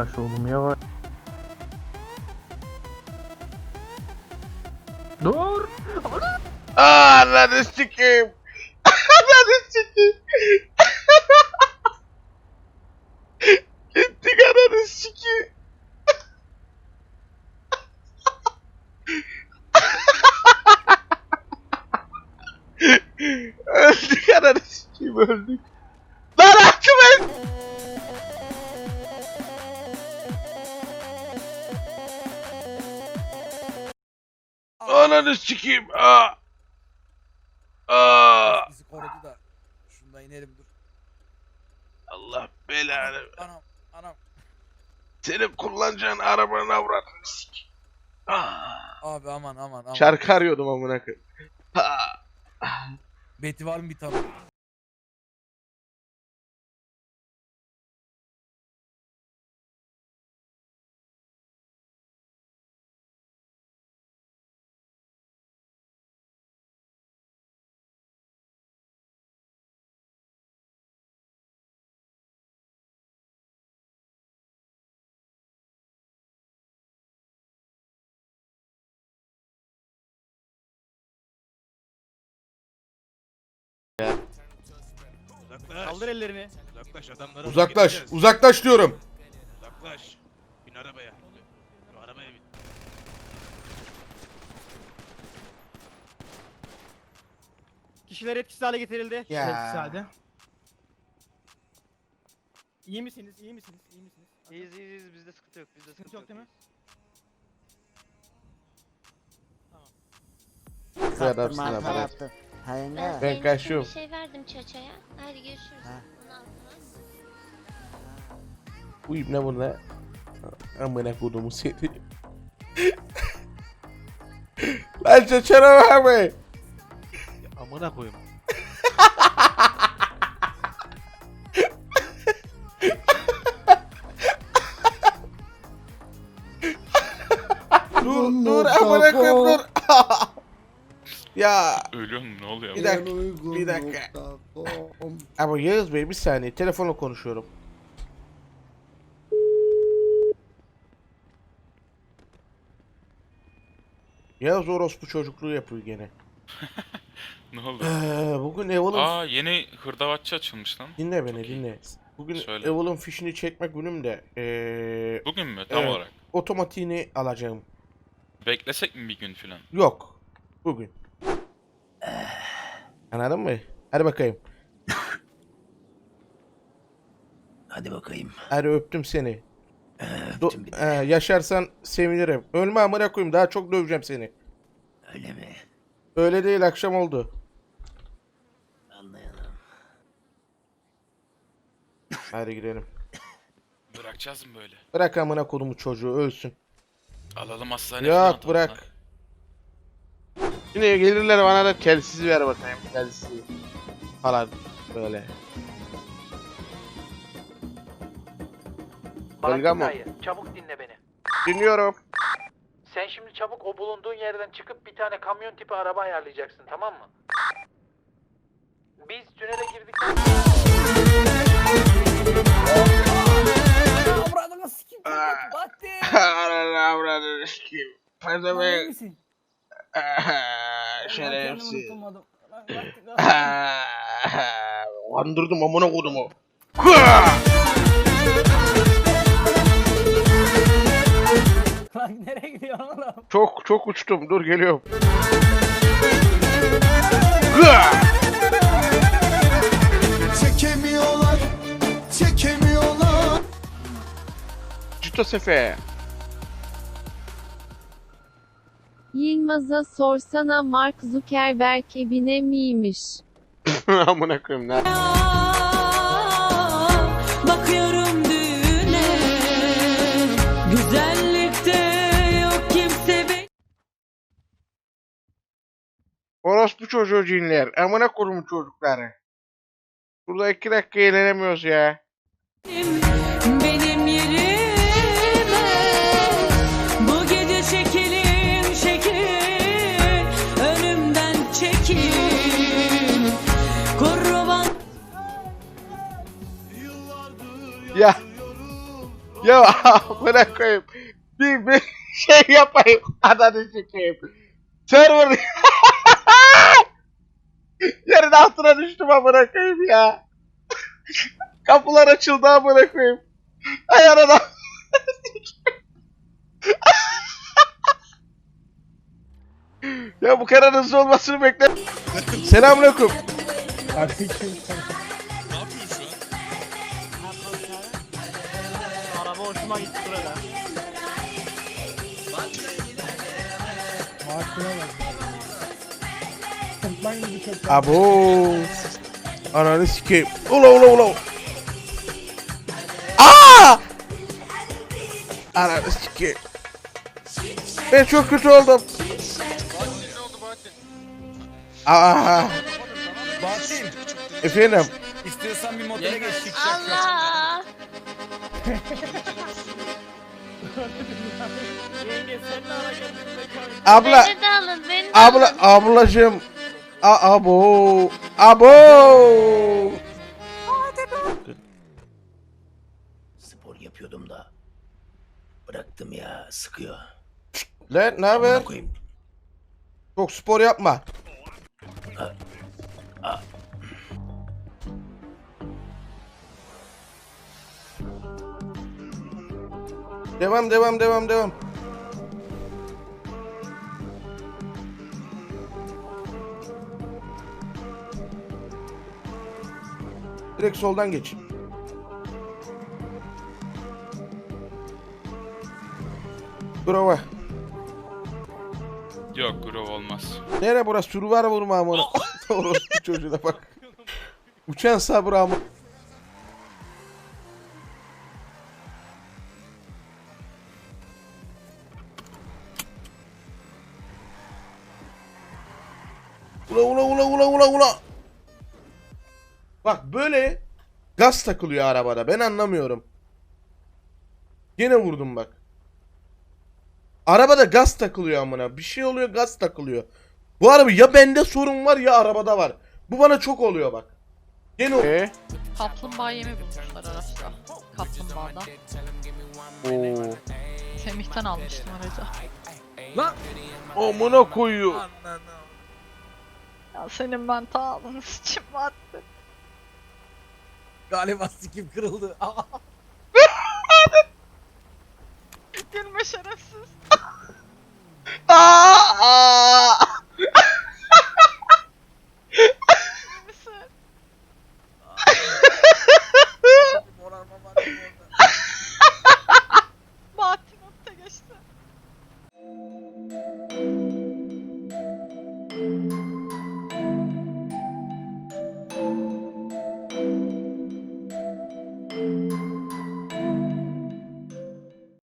Yavaş oğlum yavaş. Dur. Aa ananı sikeyim. ananı sikeyim. Gittik ananı sikeyim. öldük ananı sikeyim öldük. Lan akım Ananı sikeyim. Aa. Aa. Bizi korudu da. Şundan inelim dur. Allah belanı. Anam anam. Senin kullanacağın arabanın avradını sik. Ah. Abi aman aman aman. Şarkı arıyordum amına koyayım. Ah. Beti var mı bir tane? Kaldır ellerini. Uzaklaş adamlara. Uzaklaş, uzaklaş diyorum. Uzaklaş. Bin arabaya. Bin arabaya bin. Kişiler etkisiz hale getirildi. Ya. İyi misiniz? İyi misiniz? İyi misiniz? İyiyiz iyiyiz iyiyiz bizde sıkıntı yok bizde sıkıntı, Sıkıntı yok değil mi? Adamsın Sattım abi. Ben? Ben ben kaçıyorum. Bir şey verdim Çaça'ya. Hadi görüşürüz. Ha. Onu al, tamam mı? Uyum ne bu ne? Amına kodumu seni. Lan çeçene abi. Amına koyayım. Ya Ölüyorum ne oluyor? bir dakika bir dakika. Ama Yağız Bey bir saniye telefonla konuşuyorum. Yağız orospu çocukluğu yapıyor gene. Ne oldu? Ee, bugün Evil'ın Aa yeni hırdavatçı açılmış lan. dinle beni Çok iyi. dinle. Bugün Söyle. Evil'ın fişini çekme günüm de ee, Bugün mü tam Evet. olarak? otomatiğini alacağım. Beklesek mi bir gün filan? Yok. Bugün. Anladın mı? Hadi bakayım. Hadi bakayım. Hadi öptüm seni. Do- Ee, yaşarsan sevinirim. Ölme amına koyayım daha çok döveceğim seni. Öyle mi? Öyle değil akşam oldu. Anlayalım. Hadi gidelim. Bırakacağız mı böyle? Bırak amına kodumu çocuğu ölsün. Alalım hastaneye falan Yok bırak. lan. Şimdi gelirler bana da telsiz ver bakayım telsiz. Falan böyle. Belga mı? Dayı, çabuk dinle beni. Dinliyorum. Sen şimdi çabuk o bulunduğun yerden çıkıp bir tane kamyon tipi araba ayarlayacaksın tamam mı? Biz tünele girdik. Avradını sikim. Battı. Avradını İyi be. misin? Şerefsiz. Kandırdım amına kodumu. Lan nereye gidiyorsun oğlum? Çok çok uçtum. Dur geliyorum. Çekemiyorlar, çekemiyorlar. Cito Sefe. Yılmaz'a sorsana Mark Zuckerberg evine miymiş? amına koyayım ne? Bakıyorum düğüne Güzellikte yok kimse be Orospu çocuğu cinler. Amına kodumu çocukları. Burada iki dakika eğlenemiyoruz ya. benim çekil Kurban Ya. Ya amına koyayım. Bir, bir şey yapayım. Ananı sikeyim. Server... Yerin altına düştüm amına koyayım ya. Kapılar açıldı amına koyayım. Ay anana. Ya bu kadar hızlı olmasını bekle. Selamünaleyküm. Ne yapıyorsun şu an? Araba hoşuma gitti burada. Abo. Ananı sikeyim. Ula ula ula. Aa! Ananı sikeyim. Ben çok kötü oldum. Aa. Efendim. İstiyorsan bir motele geç. Allah. Yenge sen de ara. Abla. Beni de alın beni de Abla alın. ablacığım. A abo. Abo. Spor yapıyordum da. Bıraktım ya sıkıyor. Lan ne haber? Amına koyayım. Çok spor yapma. Devam devam devam devam. Direkt soldan geç. Bravo. Yok grov olmaz. Nere burası? Survar vurma amına. Orospu çocuğuna bak. Uçan sabır amına. Ula ula ula ula ula ula. Bak böyle gaz takılıyor arabada. Ben anlamıyorum. Gene vurdum bak. Arabada gaz takılıyor amına. Bir şey oluyor gaz takılıyor. Bu araba ya bende sorun var ya arabada var. Bu bana çok oluyor bak. Gene o- Kaplumbağa yemi bulmuşlar araçta. Kaplumbağadan. Oo. Semih'ten almıştım aracı. Amına koyuyor. Ya senin ben ta ağzını sıçım attı. Galiba sikim kırıldı. Aa. Gülme şerefsiz. Aa!